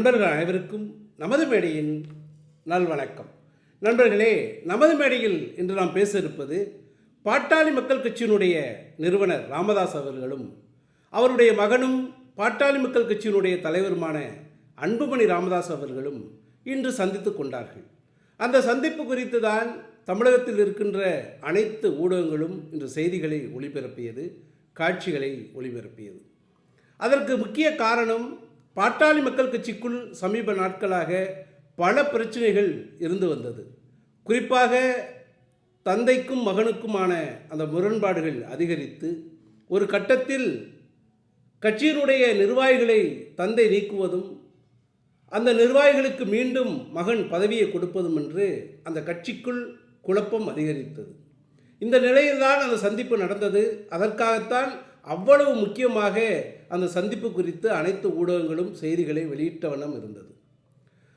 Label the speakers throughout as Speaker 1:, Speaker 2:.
Speaker 1: நண்பர்கள் அனைவருக்கும் நமது மேடையின் நல்வணக்கம் நண்பர்களே நமது மேடையில் இன்று நாம் பேச இருப்பது பாட்டாளி மக்கள் கட்சியினுடைய நிறுவனர் ராமதாஸ் அவர்களும் அவருடைய மகனும் பாட்டாளி மக்கள் கட்சியினுடைய தலைவருமான அன்புமணி ராமதாஸ் அவர்களும் இன்று சந்தித்து கொண்டார்கள். அந்த சந்திப்பு குறித்து தான் தமிழகத்தில் இருக்கின்ற அனைத்து ஊடகங்களும் இன்று செய்திகளை ஒளிபரப்பியது காட்சிகளை ஒளிபரப்பியது. அதற்கு முக்கிய காரணம் பாட்டாளி மக்கள் கட்சிக்குள் சமீப நாட்களாக பல பிரச்சனைகள் இருந்து வந்தது. குறிப்பாக தந்தைக்கும் மகனுக்குமான அந்த முரண்பாடுகள் அதிகரித்து ஒரு கட்டத்தில் கட்சியினுடைய நிர்வாகிகளை தந்தை நீக்குவதும் அந்த நிர்வாகிகளுக்கு மீண்டும் மகன் பதவியை கொடுப்பதும் என்று அந்த கட்சிக்குள் குழப்பம் அதிகரித்தது. இந்த நிலையில்தான் அந்த சந்திப்பு நடந்தது. அதற்காகத்தான் அவ்வளவு முக்கியமாக அந்த சந்திப்பு குறித்து அனைத்து ஊடகங்களும் செய்திகளை வெளியிட்ட வண்ணம் இருந்தது.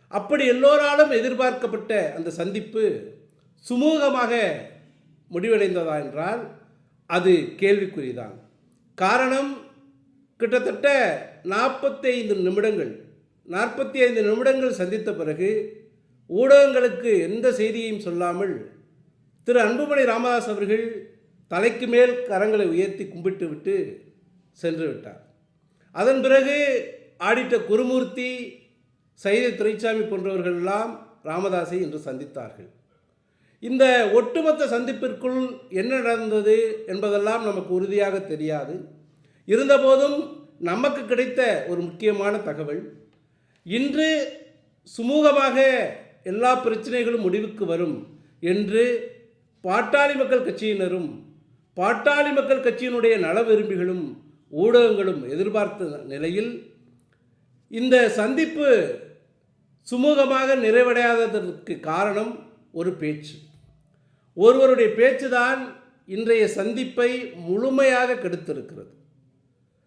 Speaker 1: அப்படி எல்லோராலும் எதிர்பார்க்கப்பட்ட அந்த சந்திப்பு சுமூகமாக முடிவடைந்ததா என்றால் அது கேள்விக்குறிதான். காரணம் கிட்டத்தட்ட நாற்பத்தைந்து நிமிடங்கள் நாற்பத்தி ஐந்து நிமிடங்கள் சந்தித்த பிறகு ஊடகங்களுக்கு எந்த செய்தியையும் சொல்லாமல் திரு அன்புமணி ராமதாஸ் அவர்கள் தலைக்கு மேல் கரங்களை உயர்த்தி கும்பிட்டு விட்டு சென்று விட்டார். அதன் பிறகு ஆடிட்ட குருமூர்த்தி சைதை துரைசாமி போன்றவர்கள் எல்லாம் ராமதாஸை இன்று சந்தித்தார்கள். இந்த ஒட்டுமொத்த சந்திப்பிற்குள் என்ன நடந்தது என்பதெல்லாம் நமக்கு உறுதியாக தெரியாது. இருந்தபோதும் நமக்கு கிடைத்த ஒரு முக்கியமான தகவல் இன்று சுமூகமாக எல்லா பிரச்சனைகளும் முடிவுக்கு வரும் என்று பாட்டாளி மக்கள் கட்சியினரும் பாட்டாளி மக்கள் கட்சியினுடைய நல விரும்பிகளும் ஊடகங்களும் எதிர்பார்த்த நிலையில் இந்த சந்திப்பு சுமூகமாக நிறைவடையாததற்கு காரணம் ஒரு பேச்சு. ஒருவருடைய பேச்சுதான் இன்றைய சந்திப்பை முழுமையாக கெடுத்திருக்கிறது.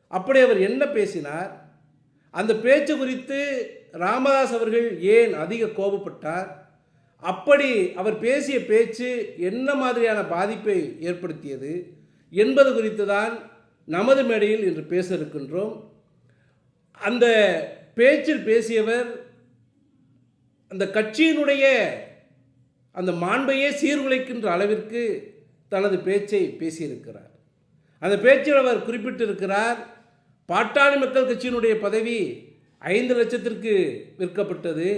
Speaker 1: அப்படி அவர் என்ன பேசினார்? அந்த பேச்சு குறித்து ராமதாஸ் அவர்கள் ஏன் அதிக கோபப்பட்டார்? அப்படி அவர் பேசிய பேச்சு என்ன மாதிரியான பாதிப்பை ஏற்படுத்தியது என்பது குறித்து தான் நமது மேடையில் இன்று பேச இருக்கின்றோம். அந்த பேச்சில் பேசியவர் அந்த கட்சியினுடைய அந்த மாண்பையே சீர்குலைக்கின்ற அளவிற்கு தனது பேச்சை பேசியிருக்கிறார். அந்த பேச்சில் அவர் குறிப்பிட்டிருக்கிறார் பாட்டாளி மக்கள் கட்சியினுடைய பதவி ஐந்து லட்சத்திற்கு விற்கப்பட்டது.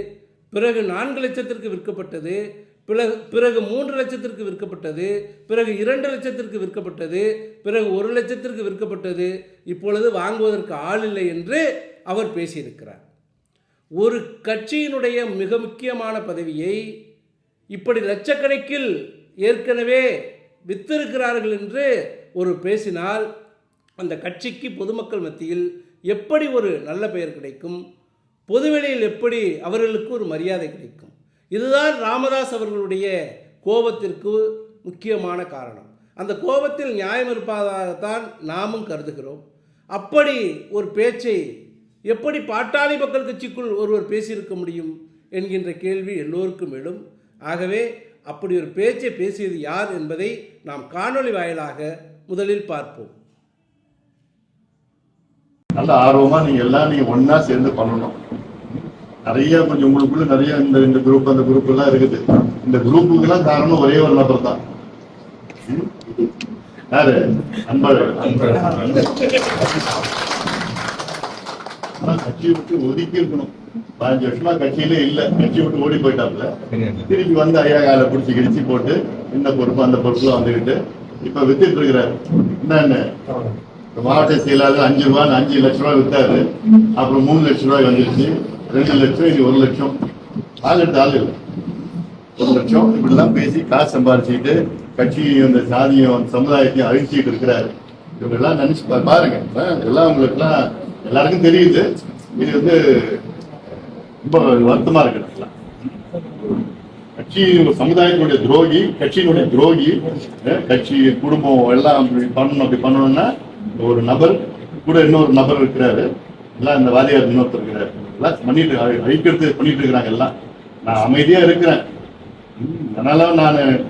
Speaker 1: பிறகு நான்கு லட்சத்திற்கு விற்கப்பட்டது பிறகு பிறகு மூன்று லட்சத்திற்கு விற்கப்பட்டது பிறகு இரண்டு லட்சத்திற்கு விற்கப்பட்டது பிறகு ஒரு லட்சத்திற்கு விற்கப்பட்டது இப்பொழுது வாங்குவதற்கு ஆள் இல்லை என்று அவர் பேசியிருக்கிறார். ஒரு கட்சியினுடைய மிக முக்கியமான பதவியை இப்படி லட்சக்கணக்கில் ஏற்கனவே வித்திருக்கிறார்கள் என்று ஒரு பேசினால் அந்த கட்சிக்கு பொதுமக்கள் மத்தியில் எப்படி ஒரு நல்ல பெயர் கிடைக்கும்? பொதுவெளியில் எப்படி அவர்களுக்கு ஒரு மரியாதை கிடைக்கும்? இதுதான் ராமதாஸ் அவர்களுடைய கோபத்திற்கு முக்கியமான காரணம். அந்த கோபத்தில் நியாயம் இருப்பதாகத்தான் நாமும் கருதுகிறோம். அப்படி ஒரு பேச்சை எப்படி பாட்டாளி மக்கள் கட்சிக்குள் ஒருவர் பேசியிருக்க முடியும் என்கின்ற கேள்வி எல்லோருக்கும் எழும். ஆகவே அப்படி ஒரு பேச்சை பேசியது யார் என்பதை நாம் காணொளி வாயிலாக முதலில் பார்ப்போம்.
Speaker 2: நல்ல ஆர்வமா நீங்க எல்லாம் நீங்க ஒண்ணா சேர்ந்து பண்ணணும். நிறைய கொஞ்சம் உங்களுக்குள்ள நிறைய இந்த இந்த குரூப் அந்த குரூப் எல்லாம் இருக்குது. இந்த குரூப்புக்கெல்லாம் காரணம் ஒரே ஒரு நபர் தான். யாரு? அன்பழகன். ஆனா கட்சியை விட்டு ஒதுக்கி இருக்கணும். பதினஞ்சு வருஷமா கட்சியிலே இல்ல. கட்சி விட்டு ஓடி போயிட்டாப்ல திருப்பி வந்து ஐயா கால பிடிச்சி கிடிச்சு போட்டு இந்த பொறுப்பு அந்த பொறுப்புல வந்துகிட்டு இப்ப வித்துட்டு இருக்கிறாரு. என்னன்னு இப்ப மாவட்ட செயலாளர் அஞ்சு ரூபாய் அஞ்சு லட்சம் ரூபாய் வித்தாரு. அப்புறம் மூணு லட்சம் ரூபாய் வந்துருச்சு. ரெண்டு லட்சம் இது ஒரு லட்சம். ஆள் எடுத்து ஆள் இல்லை ஒரு லட்சம். இப்படிலாம் பேசி காசு சம்பாரிச்சுட்டு கட்சியையும் இந்த சாதியும் அந்த சமுதாயத்தையும் அழிச்சிட்டு இருக்கிறாரு. இவங்கெல்லாம் நினைச்சு பாருங்க. எல்லாம் உங்களுக்குலாம் எல்லாருக்கும் தெரியுது. இது வந்து ரொம்ப வருத்தமா இருக்கு எனக்குலாம். கட்சி சமுதாயத்தினுடைய துரோகி கட்சியினுடைய துரோகி கட்சி குடும்பம் எல்லாம் அப்படி பண்ணணும் அப்படி பண்ணணும்னா ஒரு நபர் கூட இன்னொரு நபர் இருக்கிறாரு. எல்லாம் இந்த வாரியார் இன்னொருத்தர் இருக்கிறாரு. எல்லாம் பண்ணிட்டு அழி- அழிக்கிறது பண்ணிட்டு இருக்கிறாங்க எல்லாம். நான் அமைதியா இருக்கிறேன். அதனால நான்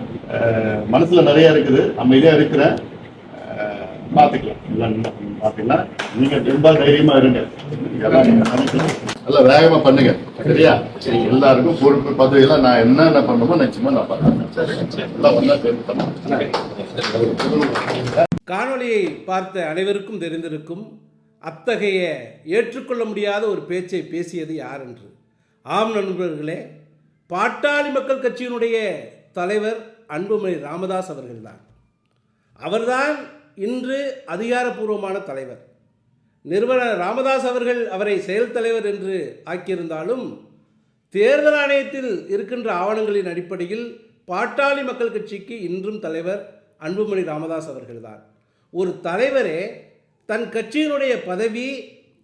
Speaker 2: மனசுல நிறைய இருக்குது. அமைதியா இருக்கிறேன். பார்த்துக்கலாம் எல்லாம் அப்படின்னா நீங்க ரொம்ப தைரியமா இருங்க. நல்லா வேகமா பண்ணுங்க. சரியா? எல்லாருக்கும் பொறுப்பு பதவி எல்லாம் நான் என்னென்ன பண்ணணுமோ நிச்சயமா நான் பண்ணுறேன்.
Speaker 1: காணொளியை பார்த்த அனைவருக்கும் தெரிந்திருக்கும் அத்தகைய ஏற்றுக்கொள்ள முடியாத ஒரு பேச்சை பேசியது யார் என்று ஆம் நண்பர்களே பாட்டாளி மக்கள் கட்சியினுடைய தலைவர் அன்புமணி ராமதாஸ் அவர்கள்தான். அவர்தான் இன்று அதிகாரப்பூர்வமான தலைவர். நிறுவனர் ராமதாஸ் அவர்கள் அவரை செயல் தலைவர் என்று ஆக்கியிருந்தாலும் தேர்தல் ஆணையத்தில் இருக்கின்ற ஆவணங்களின் அடிப்படையில் பாட்டாளி மக்கள் கட்சிக்கு இன்றும் தலைவர் அன்புமணி ராமதாஸ் அவர்கள்தான். ஒரு தலைவரே தன் கட்சியினுடைய பதவி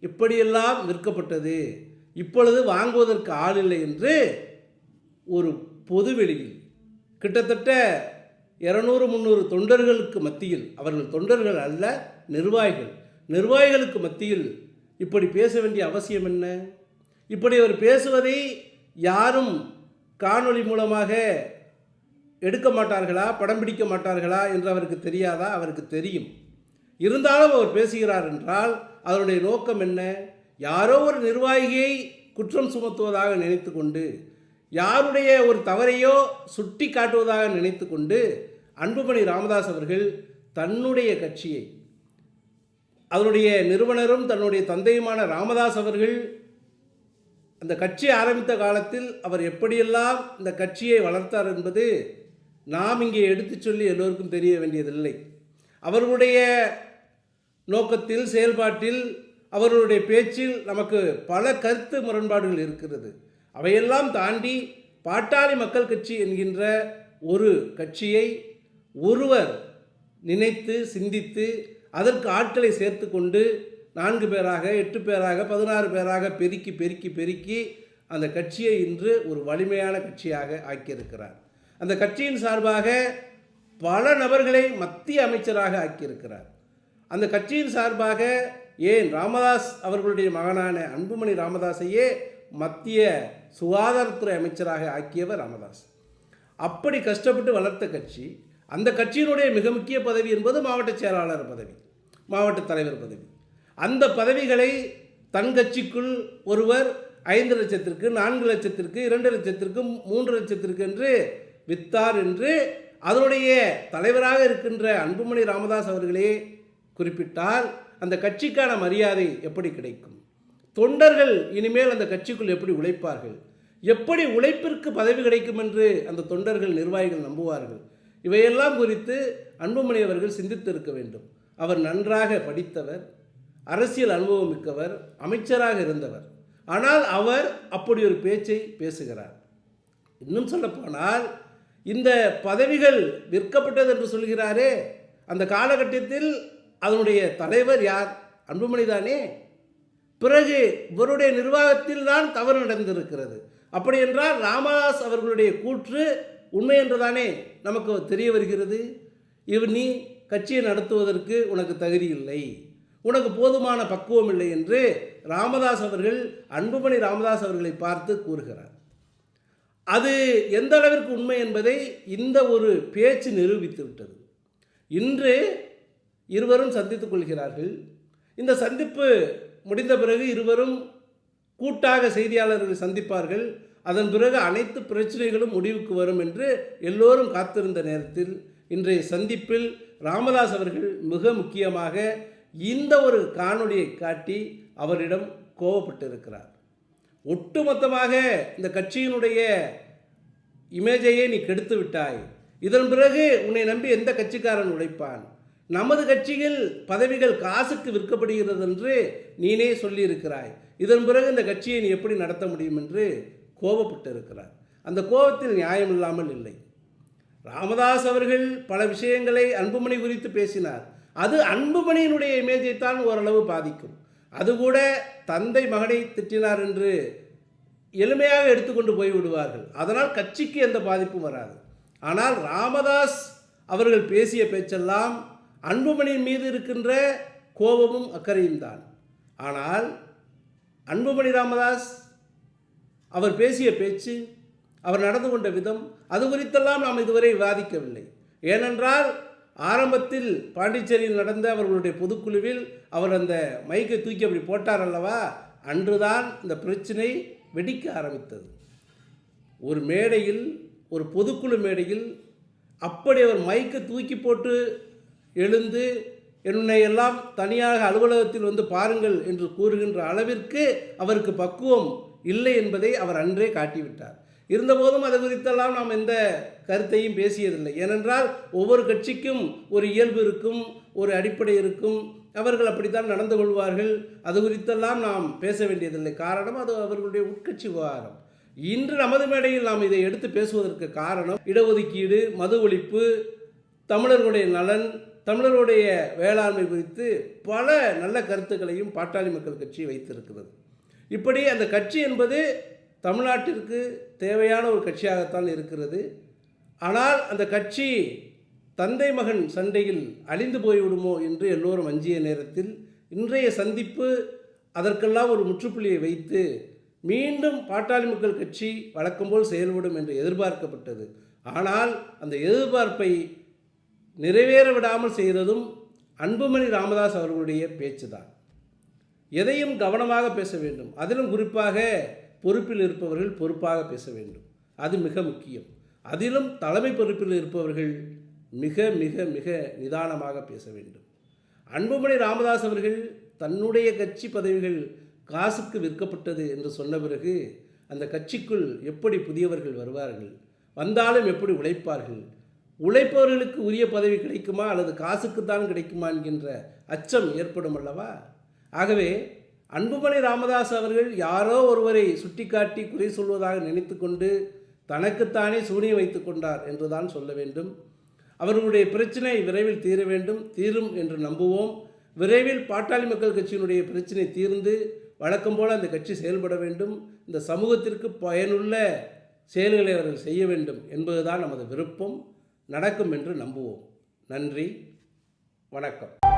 Speaker 1: இப்படியெல்லாம் விற்கப்பட்டது. இப்பொழுது வாங்குவதற்கு ஆள் இல்லை என்று ஒரு பொதுவெளியில் கிட்டத்தட்ட இரநூறு முந்நூறு தொண்டர்களுக்கு மத்தியில் அவர்கள் தொண்டர்கள் அல்ல நிர்வாகிகள். நிர்வாகிகளுக்கு மத்தியில் இப்படி பேச வேண்டிய அவசியம் என்ன? இப்படி அவர் பேசுவதை யாரும் காணொளி மூலமாக எடுக்க மாட்டார்களா படம் பிடிக்க மாட்டார்களா என்று அவருக்கு தெரியாதா? அவருக்கு தெரியும். இருந்தாலும் அவர் பேசுகிறார் என்றால் அதனுடைய நோக்கம் என்ன? யாரோ ஒரு நிர்வாகியை குற்றம் சுமத்துவதாக நினைத்து கொண்டு யாருடைய ஒரு தவறையோ சுட்டி காட்டுவதாக நினைத்து கொண்டு அன்புமணி ராமதாஸ் அவர்கள் தன்னுடைய கட்சியை அதனுடைய நிறுவனரும் தன்னுடைய தந்தையுமான ராமதாஸ் அவர்கள் அந்த கட்சி ஆரம்பித்த காலத்தில் அவர் எப்படியெல்லாம் இந்த கட்சியை வளர்த்தார் என்பது நாம் இங்கே எடுத்துச் சொல்லி எல்லோருக்கும் தெரிய வேண்டியதில்லை. அவர்களுடைய நோக்கத்தில் செயல்பாட்டில் அவர்களுடைய பேச்சில் நமக்கு பல கருத்து முரண்பாடுகள் இருக்கிறது. அவையெல்லாம் தாண்டி பாட்டாளி மக்கள் கட்சி என்கின்ற ஒரு கட்சியை ஒருவர் நினைத்து சிந்தித்து அதற்கு ஆட்களை சேர்த்து கொண்டு நான்கு பேராக எட்டு பேராக பதினாறு பேராக பெருக்கி பெருக்கி பெருக்கி அந்த கட்சியை இன்று ஒரு வலிமையான கட்சியாக ஆக்கியிருக்கிறார். அந்த கட்சியின் சார்பாக பல நபர்களை மத்திய அமைச்சராக ஆக்கியிருக்கிறார். அந்த கட்சியின் சார்பாக ஏன் ராமதாஸ் அவர்களுடைய மகனான அன்புமணி ராமதாஸையே மத்திய சுகாதாரத்துறை அமைச்சராக ஆக்கியவர் ராமதாஸ். அப்படி கஷ்டப்பட்டு வளர்த்த கட்சி அந்த கட்சியினுடைய மிக முக்கிய பதவி என்பது மாவட்ட செயலாளர் பதவி மாவட்ட தலைவர் பதவி. அந்த பதவிகளை தன் கட்சிக்குள் ஒருவர் ஐந்து லட்சத்திற்கு நான்கு லட்சத்திற்கு இரண்டு லட்சத்திற்கு மூன்று லட்சத்திற்கு என்று வித்தார் என்று அதனுடைய தலைவராக இருக்கின்ற அன்புமணி ராமதாஸ் அவர்களே குறிப்பிட்டால் அந்த கட்சிக்கான மரியாதை எப்படி கிடைக்கும்? தொண்டர்கள் இனிமேல் அந்த கட்சிக்குள் எப்படி உழைப்பார்கள்? எப்படி உழைப்பிற்கு பதவி கிடைக்கும் என்று அந்த தொண்டர்கள் நிர்வாகிகள் நம்புவார்கள்? இவையெல்லாம் குறித்து அன்புமணி அவர்கள் சிந்தித்திருக்க வேண்டும். அவர் நன்றாக படித்தவர் அரசியல் அனுபவம் மிக்கவர் அமைச்சராக இருந்தவர். ஆனால் அவர் அப்படி ஒரு பேச்சை பேசுகிறார். இன்னும் சொல்லப்போனால் இந்த பதவிகள் விற்கப்பட்டது என்று சொல்கிறாரே அந்த காலகட்டத்தில் அதனுடைய தலைவர் யார்? அன்புமணி தானே. பிறகு இவருடைய நிர்வாகத்தில் தான் தவறு நடந்திருக்கிறது. அப்படி என்றால் ராமதாஸ் அவர்களுடைய கூற்று உண்மை என்றுதானே நமக்கு தெரிய வருகிறது. இவ் நீ கட்சியை நடத்துவதற்கு உனக்கு தகுதி இல்லை. உனக்கு போதுமான பக்குவம் இல்லை என்று ராமதாஸ் அவர்கள் அன்புமணி ராமதாஸ் அவர்களை பார்த்து கூறுகிறார். அது எந்த அளவிற்கு உண்மை என்பதை இந்த ஒரு பேச்சு நிரூபித்து விட்டது. இன்று இருவரும் சந்தித்துக் கொள்கிறார்கள். இந்த சந்திப்பு முடிந்த பிறகு இருவரும் கூட்டாக செய்தியாளர்கள் சந்திப்பார்கள். அதன் பிறகு அனைத்து பிரச்சனைகளும் முடிவுக்கு வரும் என்று எல்லோரும் காத்திருந்த நேரத்தில் இன்றைய சந்திப்பில் ராமதாஸ் அவர்கள் மிக முக்கியமாக இந்த ஒரு காணொளியை காட்டி அவரிடம் கோவப்பட்டிருக்கிறார். ஒட்டுமொத்தமாக இந்த கட்சியினுடைய இமேஜையே நீ கெடுத்து விட்டாய். இதன் பிறகு உன்னை நம்பி எந்த கட்சிக்காரன் உழைப்பான்? நமது கட்சியில் பதவிகள் காசுக்கு விற்கப்படுகிறது என்று நீனே சொல்லியிருக்கிறாய். இதன் பிறகு இந்த கட்சியை நீ எப்படி நடத்த முடியும் என்று கோபப்பட்டு இருக்கிறார் அந்த கோபத்தில் நியாயம் இல்லாமல் இல்லை. ராமதாஸ் அவர்கள் பல விஷயங்களை அன்புமணி குறித்து பேசினார். அது அன்புமணியினுடைய இமேஜை தான் ஓரளவு பாதிக்கும். அது கூட தந்தை மகனை திட்டினார் என்று எளிமையாக எடுத்துக்கொண்டு போய் விடுவார்கள் அதனால் கட்சிக்கு எந்த பாதிப்பும் வராது. ஆனால் ராமதாஸ் அவர்கள் பேசிய பேச்செல்லாம் அன்புமணியின் மீது இருக்கின்ற கோபமும் அக்கறையும் தான். ஆனால் அன்புமணி ராமதாஸ் அவர் பேசிய பேச்சு அவர் நடந்து கொண்ட விதம் அது குறித்தெல்லாம் நாம் இதுவரை விவாதிக்கவில்லை. ஏனென்றால் ஆரம்பத்தில் பாண்டிச்சேரியில் நடந்த அவர்களுடைய பொதுக்குழுவில் அவர் அந்த மைக்கை தூக்கி அப்படி போட்டார் அல்லவா? அன்றுதான் இந்த பிரச்சனை வெடிக்க ஆரம்பித்தது. ஒரு மேடையில் ஒரு பொதுக்குழு மேடையில் அப்படி அவர் மைக்கை தூக்கி போட்டு எழுந்து என்னை எல்லாம் தனியாக அலுவலகத்தில் வந்து பாருங்கள் என்று கூறுகின்ற அளவிற்கு அவருக்கு பக்குவம் இல்லை என்பதை அவர் அன்றே காட்டிவிட்டார். இருந்தபோதும் அது குறித்தெல்லாம் நாம் எந்த கருத்தையும் பேசியதில்லை. ஏனென்றால் ஒவ்வொரு கட்சிக்கும் ஒரு இயல்பு இருக்கும் ஒரு அடிப்படை இருக்கும். அவர்கள் அப்படித்தான் நடந்து கொள்வார்கள். அது குறித்தெல்லாம் நாம் பேச வேண்டியதில்லை. காரணம் அது அவர்களுடைய உட்கட்சி விவகாரம். இன்று நமது மேடையில் நாம் இதை எடுத்து பேசுவதற்கு காரணம் இடஒதுக்கீடு மது ஒழிப்பு தமிழர்களுடைய நலன் தமிழருடைய வேளாண்மை குறித்து பல நல்ல கருத்துக்களையும் பாட்டாளி மக்கள் கட்சி வைத்திருக்கிறது. இப்படி அந்த கட்சி என்பது தமிழ்நாட்டிற்கு தேவையான ஒரு கட்சியாகத்தான் இருக்கிறது. ஆனால் அந்த கட்சி தந்தை மகன் சண்டையில் அழிந்து போய்விடுமோ என்று எல்லோரும் அஞ்சிய நேரத்தில் இன்றைய சந்திப்பு அதற்கெல்லாம் ஒரு முற்றுப்புள்ளியை வைத்து மீண்டும் பாட்டாளி மக்கள் கட்சி வழக்கம்போல் செயல்படும் என்று எதிர்பார்க்கப்பட்டது. ஆனால் அந்த எதிர்பார்ப்பை நிறைவேற விடாமல் செய்ததும் அன்புமணி ராமதாஸ் அவர்களுடைய பேச்சு தான் எதையும் கவனமாக பேச வேண்டும். அதிலும் குறிப்பாக பொறுப்பில் இருப்பவர்கள் பொறுப்பாக பேச வேண்டும். அது மிக முக்கியம். அதிலும் தலைமை பொறுப்பில் இருப்பவர்கள் மிக மிக மிக நிதானமாக பேச வேண்டும். அன்புமணி ராமதாஸ் அவர்கள் தன்னுடைய கட்சி பதவிகள் காசுக்கு விற்கப்பட்டது என்று சொன்ன பிறகு அந்த கட்சிக்குள் எப்படி புதியவர்கள் வருவார்கள்? வந்தாலும் எப்படி உழைப்பார்கள்? உழைப்பவர்களுக்கு உரிய பதவி கிடைக்குமா? அல்லது காசுக்குத்தான் கிடைக்குமா? என்கின்ற அச்சம் ஏற்படும் அல்லவா? ஆகவே அன்புமணி ராமதாஸ் அவர்கள் யாரோ ஒருவரை சுட்டிக்காட்டி குறை சொல்வதாக நினைத்து கொண்டு தனக்குத்தானே சூனியம் வைத்து கொண்டார் என்றுதான் சொல்ல வேண்டும். அவர்களுடைய பிரச்சனை விரைவில் தீர வேண்டும் தீரும் என்று நம்புவோம். விரைவில் பாட்டாளி மக்கள் கட்சியினுடைய பிரச்சனை தீர்ந்து வழக்கம் போல் அந்த கட்சி செயல்பட வேண்டும். இந்த சமூகத்திற்கு பயனுள்ள செயல்களை அவர்கள் செய்ய வேண்டும் என்பதுதான் நமது விருப்பம். நடக்கும் என்று நம்புவோம். நன்றி. வணக்கம்.